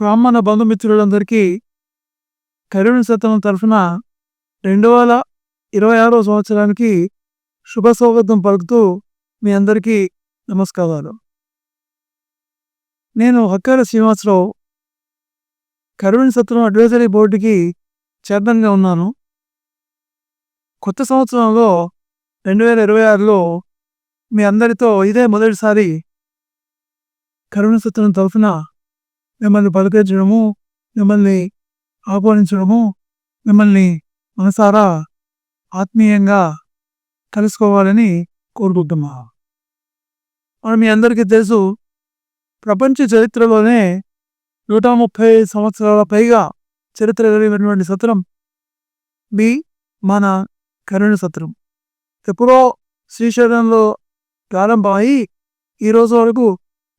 బ్రాహ్మణ బంధుమిత్రులందరికీ కరుణ సత్రం తరఫున రెండు వేల ఇరవై ఆరో సంవత్సరానికి శుభ స్వాగతం పలుకుతూ మీ అందరికీ నమస్కారాలు. నేను హక్కార శ్రీనివాసరావు కరుణ సత్రం అడ్వైజరీ బోర్డుకి చైర్మన్గా ఉన్నాను. కొత్త సంవత్సరంలో రెండు వేల ఇరవై ఆరులో మీ అందరితో ఇదే మొదటిసారి కరుణ సత్రం తరఫున మిమ్మల్ని పలకరించడము మిమ్మల్ని ఆహ్వానించడము మిమ్మల్ని మనసారా ఆత్మీయంగా కలుసుకోవాలని కోరుకుంటున్నా. మనం మీ అందరికీ తెలుసు ప్రపంచ చరిత్రలోనే నూట ముప్పై సంవత్సరాల పైగా చరిత్ర కలిగినటువంటి సత్రం బి మన కరుణ సత్రం. ఎప్పుడో శ్రీశైలంలో ప్రారంభమై ఈ రోజు వరకు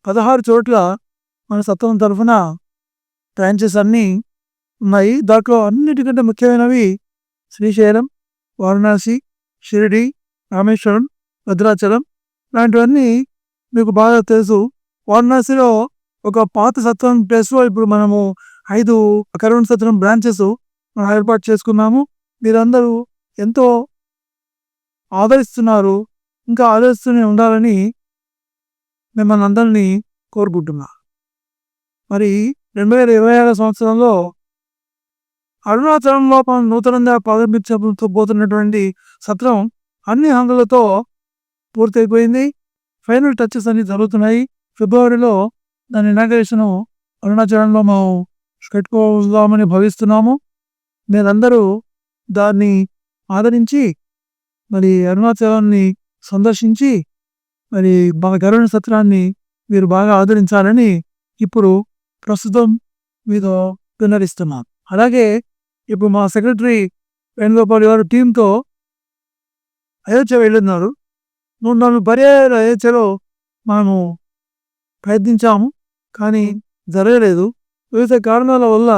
పదహారు చోట్ల మన సత్వం తరఫున బ్రాంచెస్ అన్నీ ఉన్నాయి. దాంట్లో అన్నిటికంటే ముఖ్యమైనవి శ్రీశైలం వారణాసి షిరిడి రామేశ్వరం భద్రాచలం లాంటివన్నీ మీకు బాగా తెలుసు. వారణాసిలో ఒక పాత సత్వం ప్లేస్లో ఇప్పుడు మనము ఐదు కరుణ సత్వం బ్రాంచెస్ మనం ఏర్పాటు చేసుకున్నాము. మీరందరూ ఎంతో ఆదరిస్తున్నారు. ఇంకా ఆదరిస్తూనే ఉండాలని మిమ్మల్ని అందరినీ కోరుకుంటున్నా. మరి రెండు వేల ఇరవై ఆరు సంవత్సరంలో అరుణాచలంలో మనం నూతనంగా ప్రారంభించబోతున్నటువంటి సత్రం అన్ని హంగులతో పూర్తయిపోయింది. ఫైనల్ టచెస్ అన్ని జరుగుతున్నాయి. ఫిబ్రవరిలో దాని ఇనాగ్రేషన్ అరుణాచలంలో మేము పెట్టుకోదామని భావిస్తున్నాము. మీరందరూ దాన్ని ఆదరించి మరి అరుణాచలాన్ని సందర్శించి మరి మా గరుణ సత్రాన్ని మీరు బాగా ఆదరించాలని ఇప్పుడు ప్రస్తుతం మీతో విన్నరిస్తున్నాను అలాగే ఇప్పుడు మా సెక్రటరీ వేణుగోపాల్ గారు టీంతో అయోధ్య వెళ్ళున్నారు. నువ్వు నన్ను పర్యాయాలు అయోధ్యలో మనము ప్రయత్నించాము కానీ జరగలేదు. వివిధ కారణాల వల్ల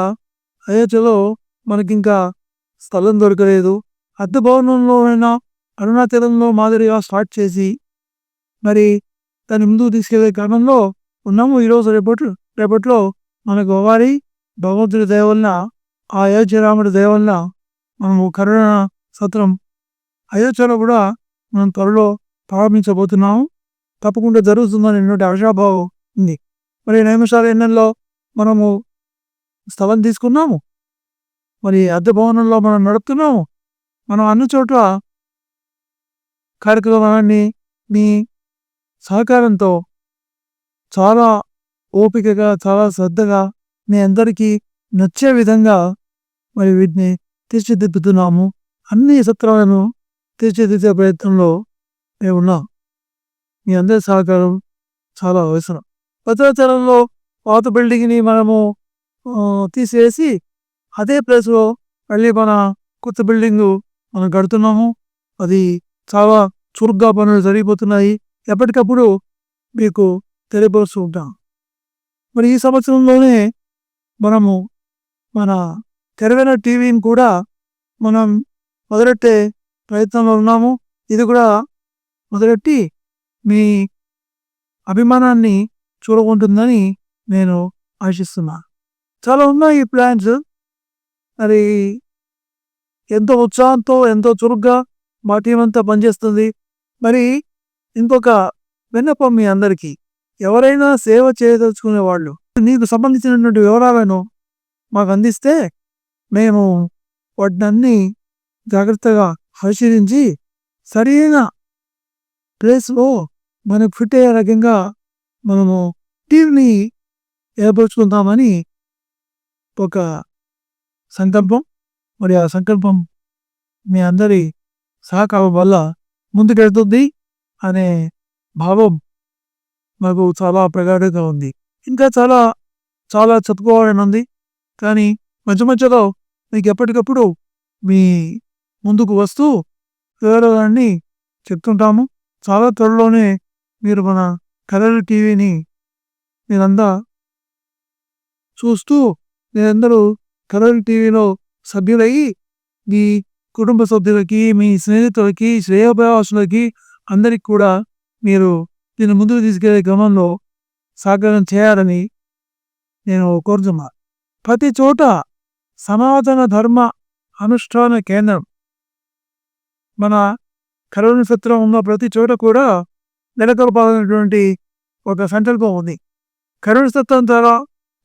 అయోధ్యలో మనకింకా స్థలం దొరకలేదు. అద్దె భవనంలో అయినా అరుణాచలంలో మాదిరిగా స్టార్ట్ చేసి మరి దాన్ని ముందుకు తీసుకెళ్ళే క్రమంలో ఉన్నాము. ఈరోజు రేపటి రేపట్లో మనకు గోవారి భగవంతుడి దయవలన ఆ అయోధ్య రాముడి దయ మనము కరుణ సత్రం అయోధ్యలో కూడా మనం త్వరలో ప్రారంభించబోతున్నాము. తప్పకుండా జరుగుతుందని ఆశాభావం ఉంది. మరి నిమిషాల ఎన్నెల్లో మనము స్థలం తీసుకున్నాము. మరి అద్దె భవనంలో మనం నడుపుతున్నాము. మనం అన్ని చోట్ల కార్యక్రమాన్ని మీ సహకారంతో చాలా ఓపికగా చాలా శ్రద్ధగా మీ అందరికీ నచ్చే విధంగా మరి వీటిని తీర్చిదిద్దుతున్నాము. అన్ని సత్రాలను తీర్చిదిద్దే ప్రయత్నంలో మేము ఉన్నాం మీ అందరి సహకారం చాలా అవసరం. భద్రాచలంలో పాత బిల్డింగ్ని మనము తీసేసి అదే ప్లేస్లో మళ్ళీ మన కొత్త బిల్డింగు మనం కడుతున్నాము. అది చాలా చురుగ్గా పనులు జరిగిపోతున్నాయి. ఎప్పటికప్పుడు మీకు తెలియపరుస్తూ ఉంటాం మరి ఈ సంవత్సరంలోనే మనము మన తెరవైన టీవీని కూడా మనం మొదలెట్టే ప్రయత్నంలో ఉన్నాము. ఇది కూడా మొదలెట్టి మీ అభిమానాన్ని చూడకుంటుందని నేను ఆశిస్తున్నాను చాలా ఉన్నాయి ఈ ప్లాన్స్. మరి ఎంతో ఉత్సాహంతో ఎంతో చురుగ్గా మా టీం అంతా పనిచేస్తుంది. మరి ఇంకొక విన్నపం మీ అందరికీ. ఎవరైనా సేవ చేయదలుచుకునే వాళ్ళు. నీకు సంబంధించినటువంటి వివరాలను మాకు అందిస్తే మేము వాటినన్నీ జాగ్రత్తగా పరిశీలించి సరైన ప్లేస్లో మనకు ఫిట్ అయ్యే రకంగా మనము టీంని ఏర్పరచుకుందామని ఒక సంకల్పం. మరి ఆ సంకల్పం మీ అందరి సహకారం వల్ల ముందుకెళ్తుంది అనే భావం మాకు చాలా ప్రగాఢంగా ఉంది. ఇంకా చాలా చాలా చెప్పుకోవాలని ఉంది కానీ మధ్య మధ్యలో మీకు ఎప్పటికప్పుడు మీ ముందుకు వస్తూ వివరాలన్నీ చెప్తుంటాము. చాలా త్వరలోనే మీరు మన కలర్ టీవీని మీరంతా చూస్తూ మీరందరూ కలర్ టీవీలో సభ్యులయ్యి మీ కుటుంబ సభ్యులకి మీ స్నేహితులకి శ్రేయోభిలాషులకి అందరికి కూడా మీరు దీన్ని ముందుకు తీసుకెళ్ళే క్రమంలో సహకారం చేయాలని నేను కోరుతున్నా. ప్రతి చోట సనాతన ధర్మ అనుష్ఠాన కేంద్రం. మన కరోనా సత్రం ఉన్న ప్రతి చోట కూడా నెలకొల్పాలనేటువంటి ఒక సంకల్పం ఉంది. కరోనా సత్రం ద్వారా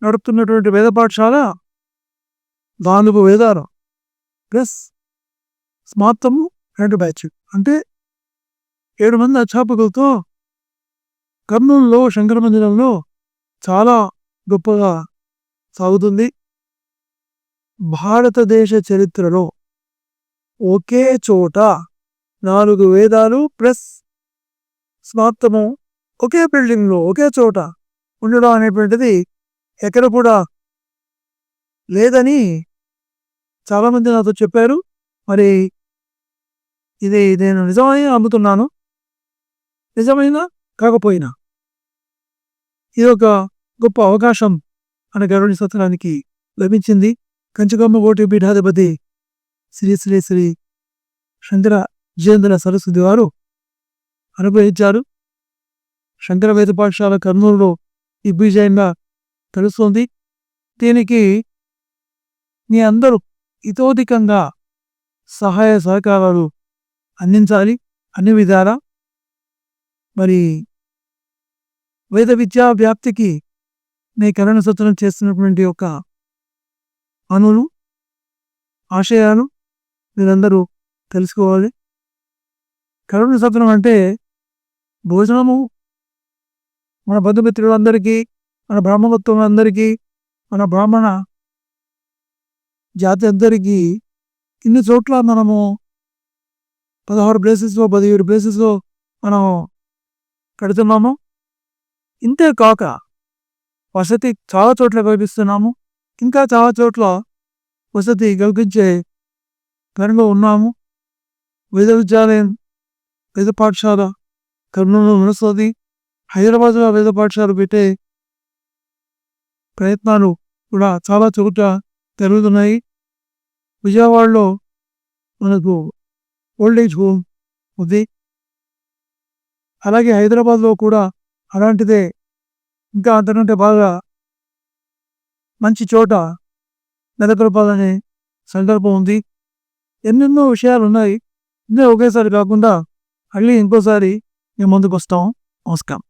నడుపుతున్నటువంటి వేద పాఠశాల నాలుగు వేదాలు. ప్లస్ స్మార్తము రెండు బ్యాచ్ అంటే ఏడు మంది అధ్యాపకులతో కర్నూలులో శంకర మందిరంలో చాలా గొప్పగా సాగుతుంది. భారతదేశ చరిత్రలో ఒకే చోట నాలుగు వేదాలు ప్లస్ స్మార్తము ఒకే బిల్డింగ్లో ఒకే చోట ఉండడం అనేటువంటిది ఎక్కడ కూడా లేదని చాలామంది నాతో చెప్పారు. మరి ఇది నేను నిజమని అమ్ముతున్నాను నిజమైన? కాకపోయినా. ఇది ఒక గొప్ప అవకాశం మన గరుడి సత్రానికి లభించింది. కంచుకమ్మ ఓటి పీఠాధిపతి శ్రీ శ్రీ శ్రీ శంకర విజేంద్ర సరస్వతి వారు అనుగ్రహించారు. శంకర వేద పాఠశాల కర్నూలులో దిగ్విజయంగా తెలుస్తోంది. దీనికి మీ అందరూ ఇతోధికంగా సహాయ సహకారాలు అందించాలి. అన్ని విధాలా మరి వేద విద్యా వ్యాప్తికి నేను కరణ సత్రం చేస్తున్నటువంటి యొక్క అనులు ఆశయాలు మీరందరూ తెలుసుకోవాలి. కరుణ సత్రం అంటే భోజనము. మన బంధుమిత్రులందరికీ మన బ్రాహ్మణత్వములందరికీ మన బ్రాహ్మణ జాతి అందరికీ ఇన్ని చోట్ల మనము పదహారు ప్లేసెస్లో పదిహేడు ప్లేసెస్లో మనం కడుతున్నాము. ఇంతే కాక వసతి చాలా చోట్ల కల్పిస్తున్నాము. ఇంకా చాలా చోట్ల వసతి కల్పించే పనిలో ఉన్నాము. వేద విద్యాలయం వేద పాఠశాల కర్నూలు నడుస్తుంది హైదరాబాద్లో వేద పాఠశాల పెట్టే ప్రయత్నాలు కూడా చాలా చోట జరుగుతున్నాయి. విజయవాడలో మనకు ఓల్డేజ్ హోమ్ ఉంది. అలాగే హైదరాబాద్లో కూడా అలాంటిదే. ఇంకా అంతకంటే బాగా మంచి చోట నెలకొల్పాలనే సందర్భం ఉంది. ఎన్నెన్నో విషయాలు ఉన్నాయి ఇదే ఒకేసారి కాకుండా మళ్ళీ ఇంకోసారి మేము ముందుకు వస్తాం. నమస్కారం.